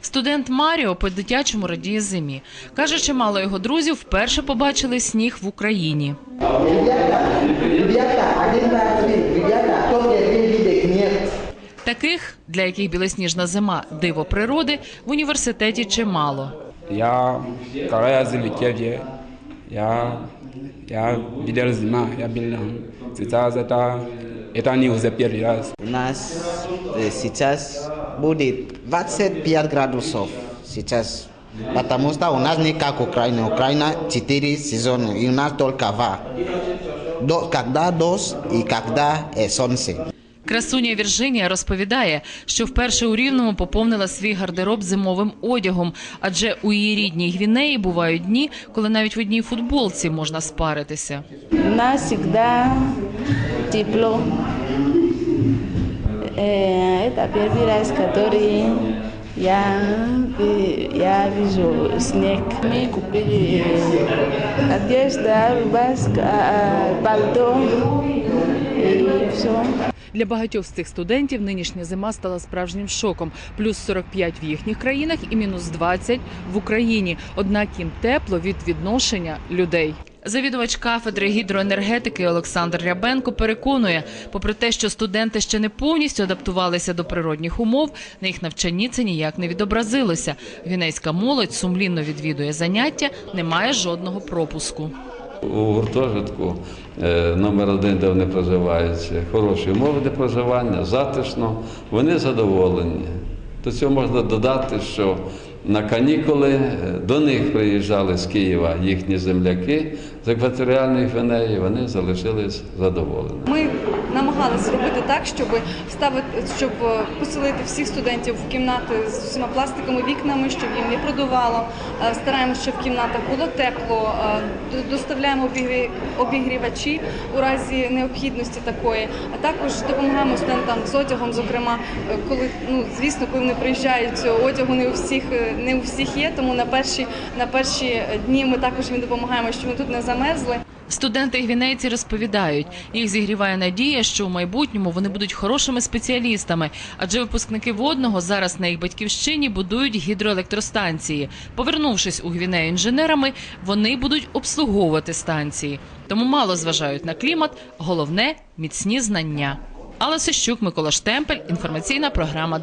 Студент Маріо по-дитячому радіє зимі. Каже, чимало його друзів вперше побачили сніг в Україні. Ребята, один, два, три. Ребята, кто первый видит нет? Таких, для яких білосніжна зима диво природи, в університеті чимало. Я, когда я залетел, я, я видел зима, я был сейчас это, это не уже первый раз. У нас э, сейчас будет 25 градусов сейчас. Потому что у нас не как Украина. Украина 4 сезона, и у нас только два. До, когда дождь и когда э, солнце. Красуня Віржинія розповідає, що вперше у Рівному поповнила свій гардероб зимовим одягом, адже у її рідній Гвінеї бувають дні, коли навіть в одній футболці можна спаритися. У нас всегда тепло Э, Это первый раз, который я, ви- я вижу снег. Мы купили э, одежда, рубашка, пальто и все. Для багатьох з цих студентів нинішня зима стала справжнім шоком: плюс 45 в їхніх країнах і мінус 20 в Україні. Однак їм тепло від відношення людей. Завідувач кафедри гідроенергетики Олександр Рябенко переконує, попри те, що студенти ще не повністю адаптувалися до природних умов, на їх навчанні це ніяк не відобразилося. Гвінейська молодь сумлінно відвідує заняття, не має жодного пропуску. У гуртожитку е, номер один, де вони проживають, хороші умови для проживання, затишно, вони задоволені. До цього можна додати, що на канікули е, до них приїжджали з Києва їхні земляки з екваторіальної Гвинеї, вони залишились задоволеними. Ми намагалися робити так, щоб вставити, щоб е, поселити всіх студентів в кімнати з усіма пластиковими вікнами, щоб їм не продувало. Е, Стараємося, щоб в кімнатах було тепло. до- Доставляємо обігрі- обігрівачі у разі необхідності такої. А також допомагаємо студентам з одягом, зокрема, коли ну звісно, коли вони приїжджають, одягу не у всіх не у всіх є. Тому на перші на перші дні ми також їм допомагаємо, щоб вони тут не замерзли. Студенти гвінейці розповідають, їх зігріває надія, що у майбутньому вони будуть хорошими спеціалістами, адже випускники водного зараз на їх батьківщині будують гідроелектростанції. Повернувшись у Гвінею інженерами, вони будуть обслуговувати станції. Тому мало зважають на клімат, головне міцні знання. Алла Сищук, Микола Штемпель, інформаційна програма.